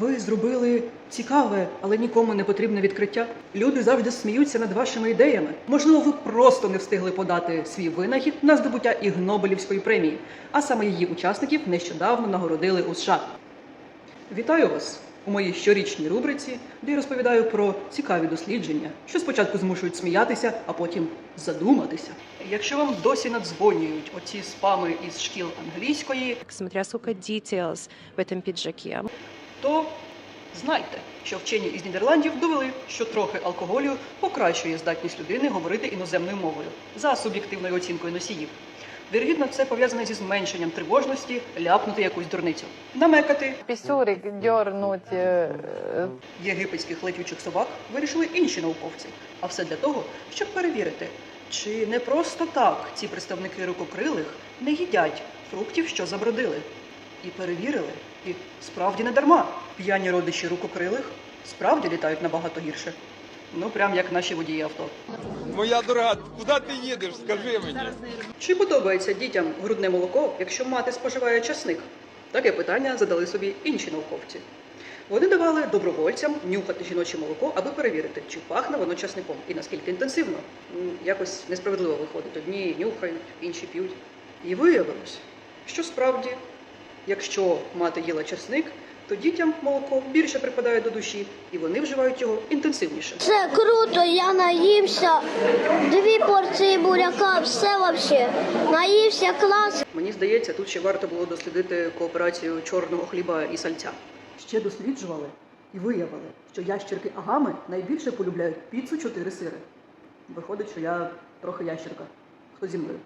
Ви зробили цікаве, але нікому не потрібне відкриття. Люди завжди сміються над вашими ідеями. Можливо, ви просто не встигли подати свій винахід на здобуття Ігнобелівської премії, а саме її учасників нещодавно нагородили у США. Вітаю вас у моїй щорічній рубриці, де я розповідаю про цікаві дослідження, що спочатку змушують сміятися, а потім задуматися. Якщо вам досі надзвонюють оці спами із шкіл англійської, смотря сколько details в этом пиджаке. То знайте, що вчені із Нідерландів довели, що трохи алкоголю покращує здатність людини говорити іноземною мовою за суб'єктивною оцінкою носіїв. Вірогідно, це пов'язане зі зменшенням тривожності, ляпнути якусь дурницю, намекати. писюрик дернуть. э, э, Єгипетських летючих собак вирішили інші науковці, а все для того, щоб перевірити, чи не просто так ці представники рукокрилих не їдять фруктів, що забродили. І перевірили, і справді не дарма. П'яні родичі рукокрилих справді літають набагато гірше. Ну, прям як наші водії авто. Моя дорога, куди ти їдеш? Скажи мені. Чи подобається дітям грудне молоко, якщо мати споживає часник? Таке питання задали собі інші науковці. Вони давали добровольцям нюхати жіноче молоко, аби перевірити, чи пахне воно часником і наскільки інтенсивно. Якось несправедливо виходить. Одні нюхають, інші п'ють. І виявилось, що справді, якщо мати їла часник, то дітям молоко більше припадає до душі, і вони вживають його інтенсивніше. Це круто, я наївся. Дві порції буряка, все вообще. Наївся клас. Мені здається, тут ще варто було дослідити кооперацію чорного хліба і сальця. Ще досліджували і виявили, що ящерки агами найбільше полюбляють піцу чотири сири. Виходить, що я трохи ящерка. Хто зі мною?